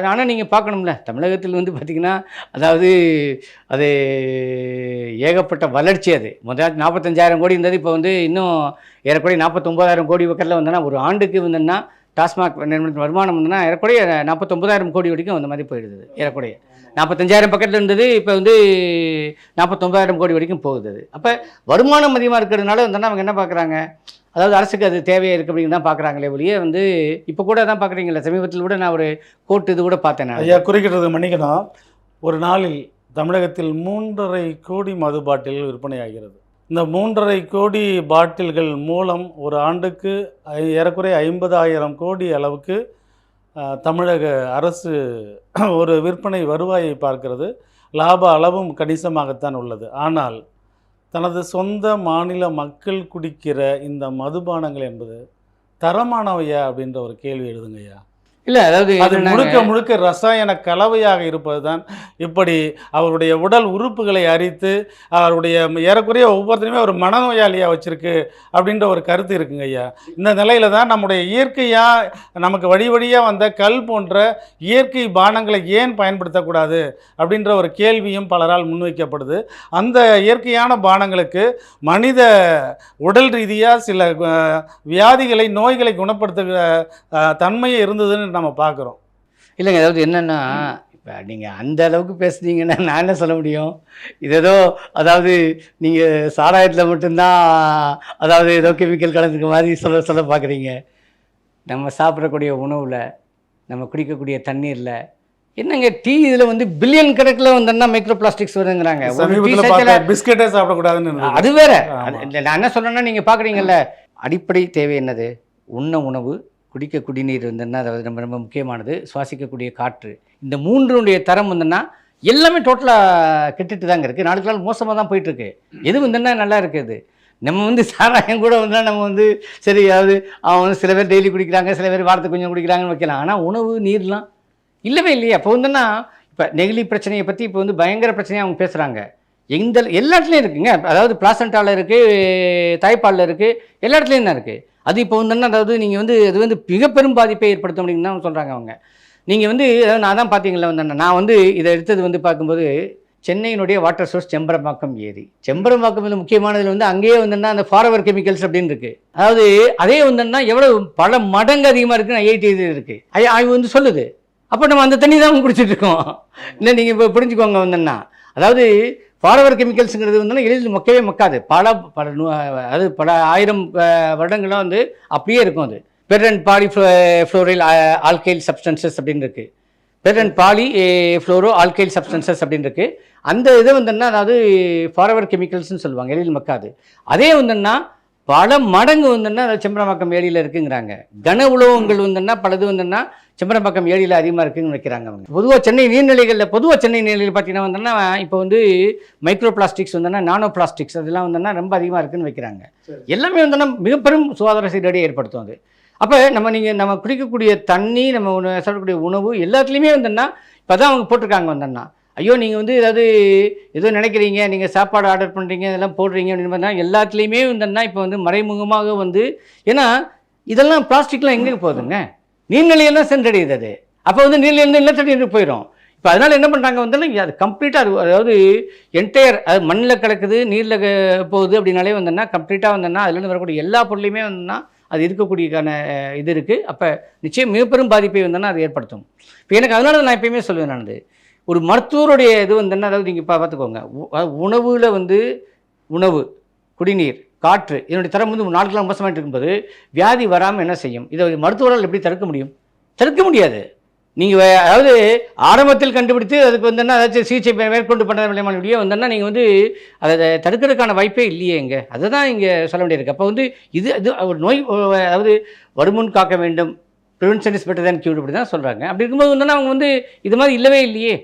ஆனால் நீங்கள் பார்க்கணும்ல. தமிழகத்தில் வந்து பார்த்திங்கன்னா அதாவது அது ஏகப்பட்ட வளர்ச்சி அது. முதல் நாற்பத்தஞ்சாயிரம் கோடி இருந்தது இப்போ வந்து இன்னும் ஏறக்குறைய நாற்பத்தொம்போதாயிரம் கோடி பக்கத்தில் வந்தோன்னா ஒரு ஆண்டுக்கு வந்தோன்னா டாஸ்மாக் நிறுவனத்தின் வருமானம் வந்ததுன்னா ஏறக்குறைய நாற்பத்தொம்பதாயிரம் கோடி வரைக்கும் அந்த மாதிரி போயிடுது ஏறக்குறைய. நாற்பத்தஞ்சாயிரம் பக்கத்தில் இருந்தது இப்போ வந்து நாற்பத்தொம்பதாயிரம் கோடி வரைக்கும் போகுது அது. அப்போ வருமானம் அதிகமாக இருக்கிறதுனால வந்தோன்னா அவங்க என்ன பார்க்குறாங்க அதாவது அரசுக்கு அது தேவையாக இருக்குது அப்படின்னு தான் பார்க்குறாங்களே ஒழிய வந்து இப்போ கூட தான் பார்க்குறீங்களா சமீபத்தில் கூட நான் ஒரு கோர்ட் இது கூட பார்த்தேன் ஐயா குறிக்கிறது மன்னிக்கணும். ஒரு நாளில் தமிழகத்தில் மூன்றரை கோடி மது பாட்டில்கள் விற்பனையாகிறது. இந்த மூன்றரை கோடி பாட்டில்கள் மூலம் ஒரு ஆண்டுக்கு ஏறக்குறைய ஐம்பதாயிரம் கோடி அளவுக்கு தமிழக அரசு ஒரு விற்பனை வருவாயை பார்க்கிறது. லாப அளவும் கணிசமாகத்தான் உள்ளது. ஆனால் தனது சொந்த மாநில மக்கள் குடிக்கிற இந்த மதுபானங்கள் என்பது தரமானவையா அப்படின்ற ஒரு கேள்வி எழுதுங்கய்யா. இல்லை அதாவது அது முழுக்க முழுக்க ரசாயன கலவையாக இருப்பதுதான். இப்படி அவருடைய உடல் உறுப்புகளை அரித்து அவருடைய ஏறக்குறைய ஒவ்வொருத்தருமே ஒரு மனநோயாளியாக வச்சிருக்கு அப்படின்ற ஒரு கருத்து இருக்குங்க ஐயா. இந்த நிலையில தான் நம்முடைய இயற்கையாக நமக்கு வழி வழியாக வந்த கல் போன்ற இயற்கை பானங்களை ஏன் பயன்படுத்தக்கூடாது அப்படின்ற ஒரு கேள்வியும் பலரால் முன்வைக்கப்படுது. அந்த இயற்கையான பானங்களுக்கு மனித உடல் ரீதியாக சில வியாதிகளை நோய்களை குணப்படுத்துகிற தன்மையே இருந்ததுன்னு நம்ம பார்க்குறோம். இல்லைங்க அதாவது என்னென்னா இப்போ நீங்கள் அந்த அளவுக்கு பேசுனீங்கன்னா நான் என்ன சொல்ல முடியும்? இது ஏதோ அதாவது நீங்கள் சாராயத்தில் மட்டும்தான் அதாவது ஏதோ கெமிக்கல் கலந்துக்க மாதிரி சொல்ல சொல்ல பார்க்குறீங்க. நம்ம சாப்பிடக்கூடிய உணவில் நம்ம குடிக்கக்கூடிய தண்ணீரில் என்னங்க டீ இதில் வந்து பில்லியன் கணக்கில் வந்தோம்னா மைக்ரோ பிளாஸ்டிக்ஸ் வருங்கிறாங்க பிஸ்கெட்டே சாப்பிடக்கூடாதுன்னு. அது வேற. நான் என்ன சொல்றேன்னா நீங்க பாக்குறீங்கல்ல அடிப்படை தேவை என்னது? உண்ண உணவு குடிக்க குடிநீர் வந்துன்னா அதாவது ரொம்ப ரொம்ப முக்கியமானது. சுவாசிக்கக்கூடிய காற்று. இந்த மூன்றுடைய தரம் வந்துன்னா எல்லாமே டோட்டலாக கெட்டுட்டு தாங்க இருக்குது நாளுக்கு நாள் மோசமாக தான் போயிட்டுருக்கு. எது வந்துன்னா நல்லா இருக்குது நம்ம வந்து சாராயம் கூட வந்தால் நம்ம வந்து சரி அதாவது அவன் வந்து சில பேர் டெய்லி குடிக்கிறாங்க சில பேர் வாரத்துக்கு கொஞ்சம் குடிக்கிறாங்கன்னு வைக்கலாம். ஆனால் உணவு நீர்லாம் இல்லவே இல்லையா. அப்போ வந்துன்னா இப்போ நெகிழி பிரச்சனையை பற்றி இப்போ வந்து பயங்கர பிரச்சனையாக அவங்க பேசுகிறாங்க எந்த எல்லா இடத்துலையும் இருக்குங்க. அதாவது பிளாசண்டாவில் இருக்குது தாய்ப்பாலில் இருக்குது எல்லா இடத்துலையும் தான் இருக்குது அது இப்போ வந்து அதாவது நீங்கள் வந்து அது வந்து மிக பெரும் பாதிப்பை ஏற்படுத்தும் அப்படின்னு தான் சொல்கிறாங்க அவங்க. நீங்கள் வந்து அதாவது நான் தான் பார்த்தீங்களா வந்து நான் வந்து இதை எடுத்தது வந்து பார்க்கும்போது சென்னையினுடைய வாட்டர் சோர்ஸ் செம்பரம்பாக்கம் ஏரி. செம்பரம்பாக்கம் வந்து முக்கியமானதில் வந்து அங்கேயே வந்துன்னா அந்த ஃபாரவர் கெமிக்கல்ஸ் அப்படின்னு இருக்குது அதாவது அதே வந்துன்னா எவ்வளோ பல மடங்கு அதிகமாக இருக்குன்னு ஐஐடி இது இருக்குது ஐ- ஆய்வு வந்து சொல்லுது. அப்போ நம்ம அந்த தண்ணி தான் குடிச்சிட்ருக்கோம் இல்லை நீங்கள் இப்போ புரிஞ்சுக்கோங்க வந்துன்னா அதாவது ஃபாரவர் கெமிக்கல்ஸுங்கிறது வந்து எளிதில் மக்கவே மக்காது. பல பல நூ அது பல ஆயிரம் அஹ், வருடங்களாக வந்து அப்படியே இருக்கும் அது. Per and poly fluoryl alkyl substances அப்படின்னு இருக்குது per and poly fluoro alkyl substances அப்படின்னு இருக்குது அந்த இது வந்துன்னா அதாவது ஃபாரவர் கெமிக்கல்ஸ்னு சொல்லுவாங்க எளிதில் மக்காது. அதே வந்துன்னா பல மடங்கு வந்துன்னா அதாவது செம்பரமாக்கம் ஏரியில் இருக்குங்கிறாங்க. கன உலோகங்கள் வந்துன்னா பலது வந்துன்னா செம்பரம்பாக்கம் ஏரியில் அதிகமாக இருக்குன்னு வைக்கிறாங்க அவங்க. பொதுவாக சென்னை நீர்நிலைகளில் பொதுவாக சென்னை நீர்நிலையில் பார்த்தீங்கன்னா வந்துன்னா இப்போ வந்து மைக்ரோ பிளாஸ்டிக்ஸ் வந்துன்னா நானோ பிளாஸ்டிக்ஸ் அதெல்லாம் வந்துன்னா ரொம்ப அதிகமாக இருக்குன்னு வைக்கிறாங்க. எல்லாமே வந்துன்னா மிக பெரும் சுகாதார சீரடியை ஏற்படுத்தும் அது. அப்போ நம்ம நீங்கள் நம்ம குடிக்கக்கூடிய தண்ணி நம்ம சாப்பிடக்கூடிய உணவு எல்லாத்துலேயுமே வந்துன்னா இப்போ தான் அவங்க போட்டிருக்காங்க வந்தோன்னா ஐயோ நீங்கள் வந்து ஏதாவது ஏதோ நினைக்கிறீங்க நீங்கள் சாப்பாடு ஆர்டர் பண்ணுறீங்க இதெல்லாம் போடுறீங்க அப்படின்னு பார்த்தா எல்லாத்துலேயுமே வந்துன்னா இப்போ வந்து மறைமுகமாக வந்து ஏன்னா இதெல்லாம் பிளாஸ்டிக்லாம் எங்கே போகுதுங்க நீர்நிலையெல்லாம் சென்றடையுது அது அப்போ வந்து நீர்நிலையிலேருந்து நிலத்தடி போயிடும் இப்போ அதனால் என்ன பண்ணுறாங்க வந்து அது கம்ப்ளீட்டாக அதாவது என்டையர் அது மண்ணில் கிடக்குது நீரில் போகுது அப்படின்னாலே வந்தோன்னா கம்ப்ளீட்டாக வந்தோன்னா அதுலேருந்து வரக்கூடிய எல்லா பொருளையுமே வந்தோன்னா அது இருக்கக்கூடியக்கான இது இருக்குது அப்போ நிச்சயம் மிகப்பெரும் பாதிப்பை வந்தோன்னா அது ஏற்படுத்தும். இப்போ எனக்கு அதனால நான் எப்பயுமே சொல்லுவேன் நான் ஒரு மருத்துவருடைய இது வந்துன்னா அதாவது நீங்கள் பார்த்துக்கோங்க உ- உணவில் வந்து உணவு குடிநீர் காற்று இதனுடைய தரம் வந்து நாட்களாக மோசமாயிட்டு இருக்கும்போது வியாதி வராமல் என்ன செய்யும்? இதை மருத்துவர்கள் எப்படி தடுக்க முடியும்? தடுக்க முடியாது. நீங்கள் அதாவது ஆரம்பத்தில் கண்டுபிடித்து அதுக்கு வந்து என்ன ஏதாச்சும் சிகிச்சை மேற்கொண்டு பண்ணுற பண்ண முடியும் வந்தோன்னா நீங்கள் வந்து அதை தடுக்கிறதுக்கான வாய்ப்பே இல்லையே இங்கே. அதை தான் இங்கே சொல்ல வேண்டியிருக்கு. அப்போ வந்து இது இது ஒரு நோய் அதாவது வருமுன் காக்க வேண்டும். Prevention is better than cure அப்படி தான் சொல்கிறாங்க அப்படி இருக்கும்போது வந்து அவங்க வந்து இது மாதிரி இல்லவே இல்லையே.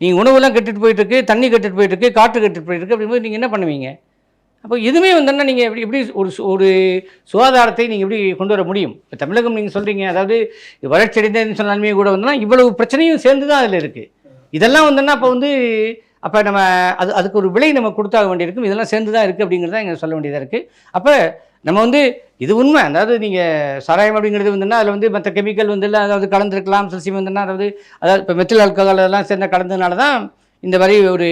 நீங்கள் உணவுலாம் கெட்டுட்டு போயிட்டுருக்கு தண்ணி கெட்டுட்டு போயிட்டுருக்கு காற்று கெட்டுட்டு போயிட்டுருக்கு அப்படிங்கும்போது நீங்கள் என்ன பண்ணுவீங்க? அப்போ இதுவுமே வந்தோன்னா நீங்கள் எப்படி எப்படி ஒரு சு- ஒரு சுகாதாரத்தை நீங்கள் எப்படி கொண்டு வர முடியும்? இப்போ தமிழகம் நீங்கள் சொல்கிறீங்க அதாவது வளர்ச்சி அடைந்ததுன்னு சொன்னாலுமே கூட வந்தோம்னா இவ்வளவு பிரச்சனையும் சேர்ந்து தான் அதில் இருக்குது இதெல்லாம் வந்தோன்னா அப்போ வந்து அப்போ நம்ம அது அதுக்கு ஒரு விலை நம்ம கொடுத்தாக வேண்டியிருக்கும். இதெல்லாம் சேர்ந்து தான் இருக்குது அப்படிங்கிறத இங்கே சொல்ல வேண்டியதாக இருக்குது அப்போ நம்ம வந்து இது உண்மை. அதாவது நீங்கள் சாராயம் அப்படிங்கிறது வந்துன்னா அதில் வந்து மற்ற கெமிக்கல் வந்து எல்லாம் அதாவது கலந்துருக்கலாம் சில்சியம் வந்துன்னா அதாவது அதாவது இப்போ மெத்தில் ஆல்கஹால் அதெல்லாம் சேர்ந்த கலந்ததுனால தான் இந்த மாதிரி ஒரு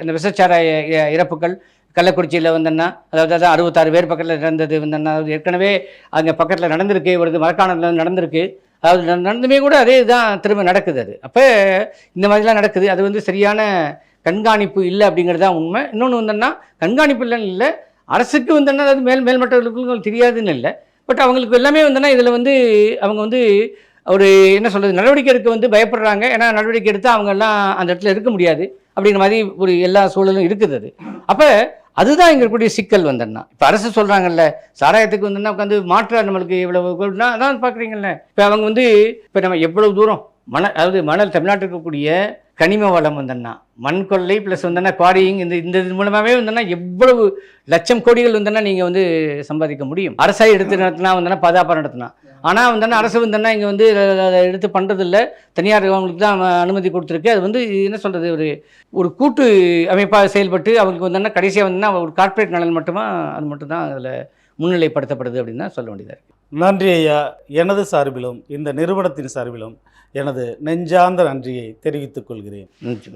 அந்த விஷச்சாராய இ- இறப்புகள் கள்ளக்குறிச்சியில் வந்தேன்னா அதாவது அதான் அறுபத்தாறு பேர் பக்கத்தில் நடந்தது வந்தேன்னா ஏற்கனவே அங்கே பக்கத்தில் நடந்திருக்கு ஒரு மரக்காணத்தில் நடந்திருக்கு. அதாவது நடந்துமே கூட அதே தான் திரும்ப நடக்குது அது. அப்போ இந்த மாதிரிலாம் நடக்குது. அது வந்து சரியான கண்காணிப்பு இல்லை அப்படிங்கிறது தான் உண்மை. இன்னொன்று வந்தோன்னா கண்காணிப்பு இல்லைன்னு இல்லை அரசுக்கு வந்தோன்னா அது மேல் மேல்மட்டங்களுக்கு தெரியாதுன்னு இல்லை. பட் அவங்களுக்கு எல்லாமே வந்தோன்னா இதில் வந்து அவங்க வந்து ஒரு என்ன சொல்கிறது நடவடிக்கை எடுக்க வந்து பயப்படுறாங்க. ஏன்னா நடவடிக்கை எடுத்தால் அவங்கெல்லாம் அந்த இடத்துல இருக்க முடியாது. அப்படிங்கிற மாதிரி ஒரு எல்லா சூழலும் இருக்குது அது. அப்போ அதுதான் இங்கே சிக்கல் வந்தோன்னா இப்போ அரசு சொல்கிறாங்கல்ல சாராயத்துக்கு வந்துன்னா உட்காந்து மாற்றார் நம்மளுக்கு இவ்வளவு அதான் பார்க்குறீங்கல்ல இப்போ அவங்க வந்து இப்போ நம்ம எவ்வளவு தூரம் மணல் அதாவது மணல் தமிழ்நாட்டில் இருக்கக்கூடிய கனிம வளம் வந்தன்னா மண் கொள்ளை ப்ளஸ் வந்தோன்னா குவாரியிங் இந்த இந்த இது மூலமாகவே வந்தோன்னா எவ்வளவு லட்சம் கோடிகள் வந்தோன்னா நீங்கள் வந்து சம்பாதிக்க முடியும். அரசாக எடுத்து நடத்தினா வந்தோன்னா பாதுகாப்பாக நடத்தினா. ஆனால் வந்தோன்னா அரசு வந்தோன்னா இங்கே வந்து அதை- அதை எடுத்து பண்ணுறதில்ல தனியார் அவங்களுக்கு தான் அனுமதி கொடுத்துருக்கு. அது வந்து என்ன சொல்கிறது ஒரு ஒரு கூட்டு அமைப்பாக செயல்பட்டு அவங்களுக்கு வந்தோன்னா கடைசியாக வந்தோன்னா ஒரு கார்ப்பரேட் நலன் மட்டுமா அது மட்டும் தான் அதில் முன்னிலைப்படுத்தப்படுது அப்படின்னு தான் சொல்ல வேண்டியதாக இருக்குது நன்றி ஐயா. எனது சார்பிலும் இந்த நிறுவனத்தின் சார்பிலும் எனது நெஞ்சார்ந்த நன்றியை தெரிவித்துக் கொள்கிறேன். நன்றி.